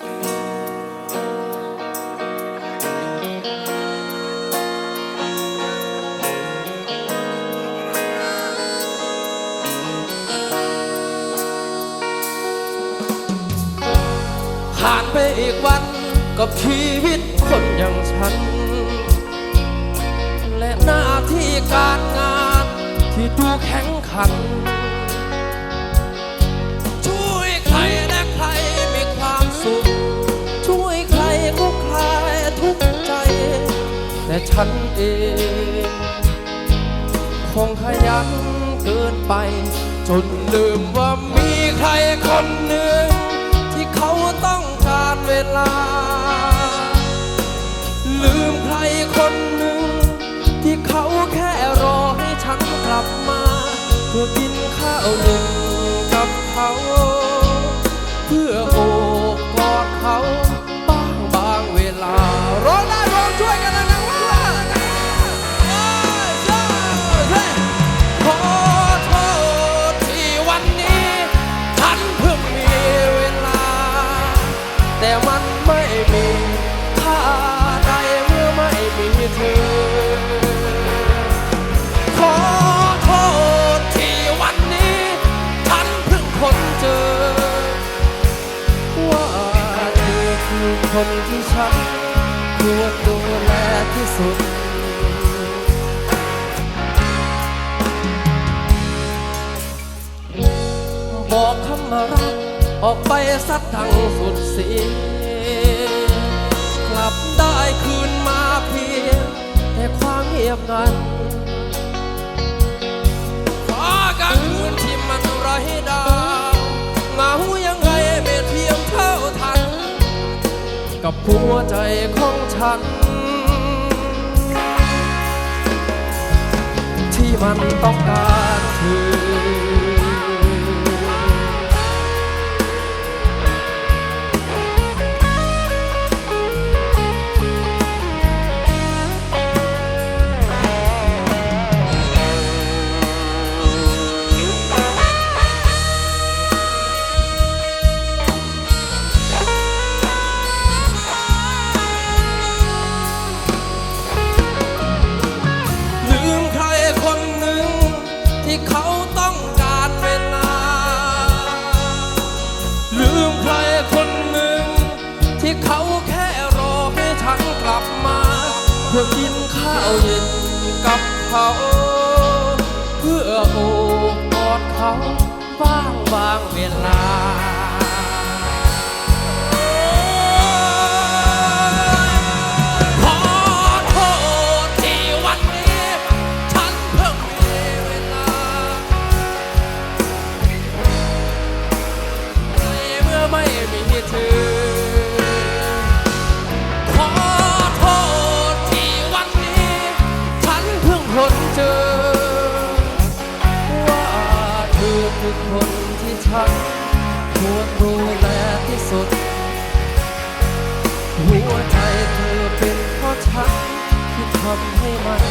ผ่านไปอีกวันกับชีวิตคนอย่างฉัน และหน้าที่การงานที่ดูแข็งขัน แต่ฉันเอง คงขยันเกินไป จนลืมว่ามีใครคนหนึ่ง ที่เขาต้องการเวลา ลืมใครคนหนึ่ง ที่เขาแค่รอให้ฉันกลับมา เพื่อกินข้าว คนที่ฉันควรดูแลที่สุด บอกคำรักออกไปสัดทั้งสุดเสียงกลับได้คืนมาเพียงแต่ความเงียบงัน หัวใจของฉัน ที่มันต้องการ ลับมา เพื่อกินข้าวเย็นกับเขา เพื่อโอบกอดเขาบ้างบางเวลา คือคนที่ฉันควรดูแลที่สุด หัวใจเธอเป็นเพราะฉันที่ทำให้มัน